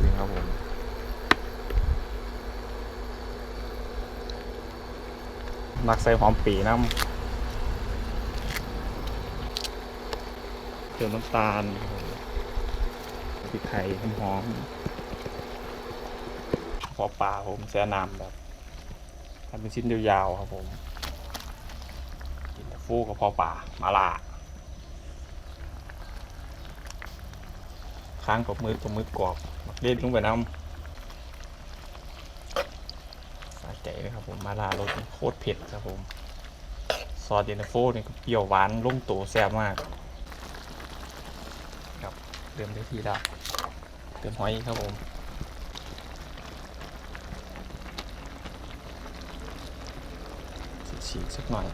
เลยครับผมมักใส่หอมปีน้ำเติมน้ำตาลครับผมพริกไทยหอมๆขอปลาผมแซ่น้ำแบบทำเป็นชิ้นยาวๆครับผม กินฟูกับพอป่ามาลา ค้างกับมือกับมือกรอบมักเล่นลงไปน้ำสาใจเลยครับผมมาลารสโคตรเผ็ดครับผมซอสเย็นโฟนี่ก็เปรี้ยวหวานลงตัวแซ่บมาก ครับเติมได้ทีละเติมหอยครับผมฉีกสักหน่อย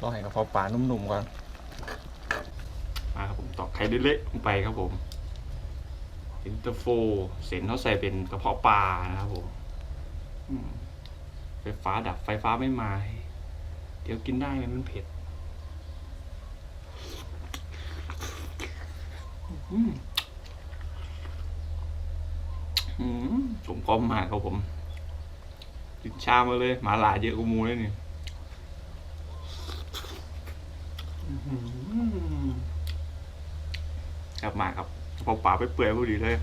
รอให้กระเพาะปลานุ่มๆก่อน มาครับผมตอกไข่เละๆลงไปครับผมเย็นตาโฟเส้นเขาใส่เป็นกระเพาะปลานะครับผมไฟฟ้าดับไฟฟ้าไม่มา เดี๋ยวกินได้ไหมมันเผ็ดอืมอืมผมพร้อมมากครับผมติดชามาเลยหมาหลาเยอะกว่ามูเลยนี่ อื้อหือกลับมาครับพอป่าไปเปื่อยพอดีเลย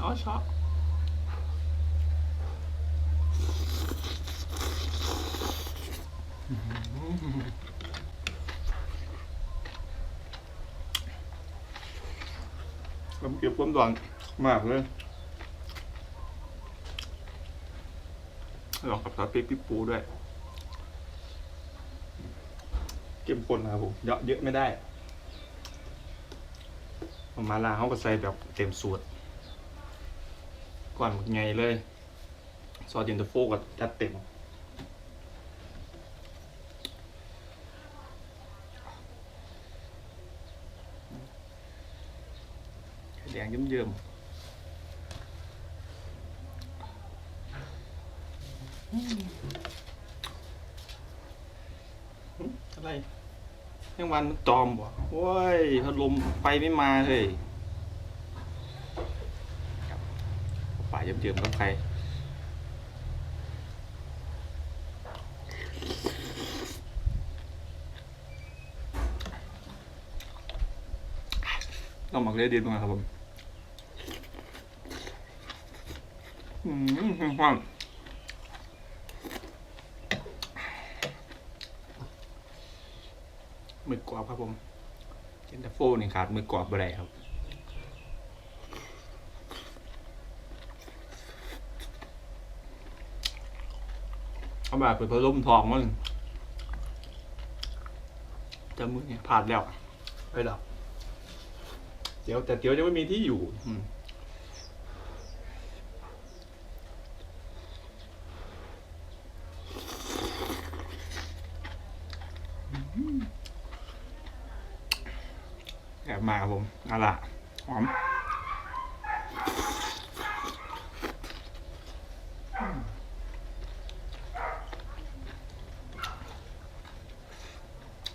อ๋อชอบผมเก็บความด่วนมากเลยลองกับซอสพริกพี่ปูด้วย เก็มข้นนะครับผมเยอะเยอะไม่ได้ประมาลาเขาก็ใส่แบบเต็มสูตรก่อนหมดไงเลยซอสเย็นตาโฟก็จัดเต็มแดงเยิ้มๆอะไร ยังวันมันตอมบ่โอ้ยพัดลมไฟไม่มาเลยครับป่าเยิ้มๆกับใครต้องหมักเลือดดีตรงไหนครับผม อืมควา มมือกรอบครับผมเย็นตาโฟนี่ขาดมือกรอบอะไรครับเอาแบบไปผสมทองมันจะมือเนี่ยผ่านแล้วไปแล้วเดี๋ยวแต่เดี๋ยวยังไม่มีที่อยู่ อืม แอบมา ครับผมเอาล่ะหอม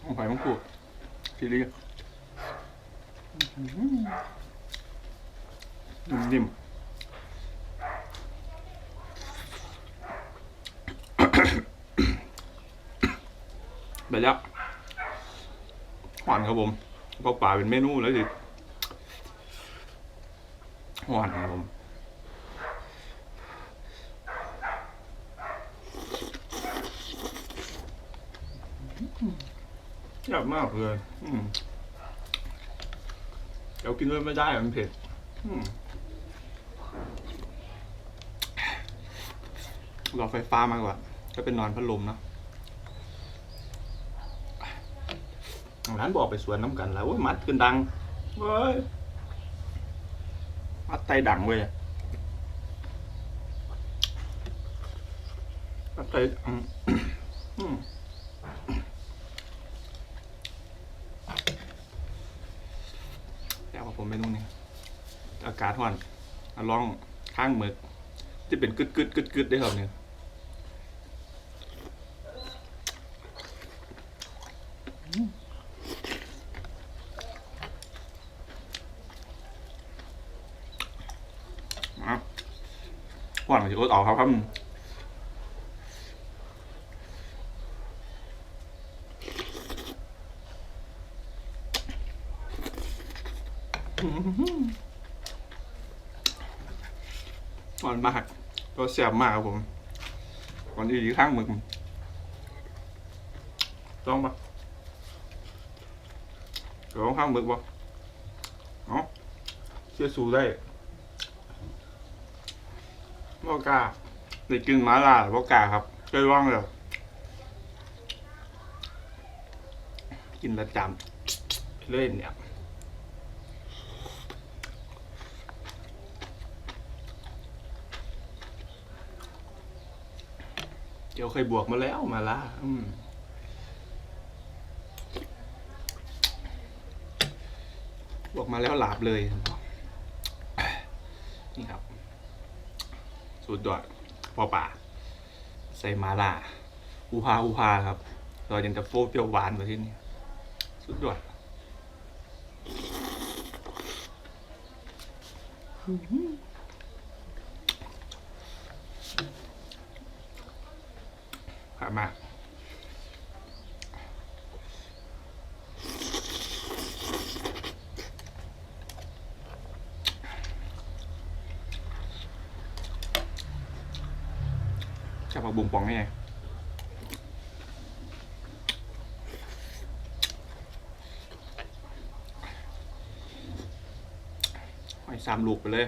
หอมไข่มังกรทีรียกนิ่มๆไปแล้วหวานครับผม ก็ป่าเป็นเมนูแล้วสิหวานครับผมยากมากเลยอืมเดี๋ยวกินด้วยไม่ได้มันเผ็ดรอไฟฟ้ามากกว่าก็เป็นนอนพัดลมเนอะ ร้านบอกไปสวนน้ำกันแล้วมัดขึ้นดังเว้ยมัดไตดังเว้ยมัดไตอืมแล้วผมไปนู่นนี่อากาศห่อนลองข้างหมึกที่เป็นกึดกึดกึดกึดได้ครับเนี่ย ก่ อนจะอดออกครับครับหวานมากก็เสียบมากครับผมก่อนที่อยู่ข้างมึงต้องปะเดี๋ยวข้างมึกปะเนาะเชื่อสูได้ บอกล้าได้กินหมาล่าบอกล้าครับเคยว่างเลยกินประจำเล่นเนี่ยเดี๋ยวเคยบวกมาแล้วมาล่าอืมบวกมาแล้วหลาบเลย นี่ครับ สุดยอดพอป่า ใส่มาลาอูพาอูพาครับรอยันจะโฟเปรี้ยวหวานมาที่นี่สุดยอดขามาก จับมาบุงปองไงหอยสามลูกไปเลย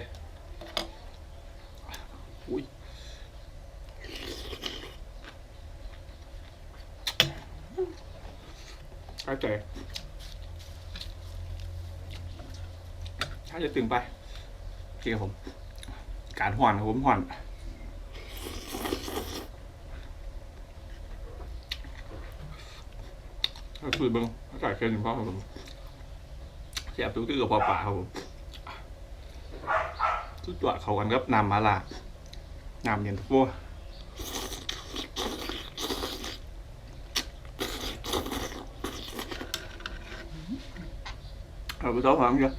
อุ้ยเข้าใจถ้าจะตื่นไปโอเคครับผม การห่อนครับผมห่อน ก็คือเบิ้งอากาศเกินถึงพ่อครับผมแสบตุ้ตื้อกับพอป่าครับผมทุกตัวเขากันครับนำมาลา นำเย็นตาโฟเอาไปซ้อมหอมกัน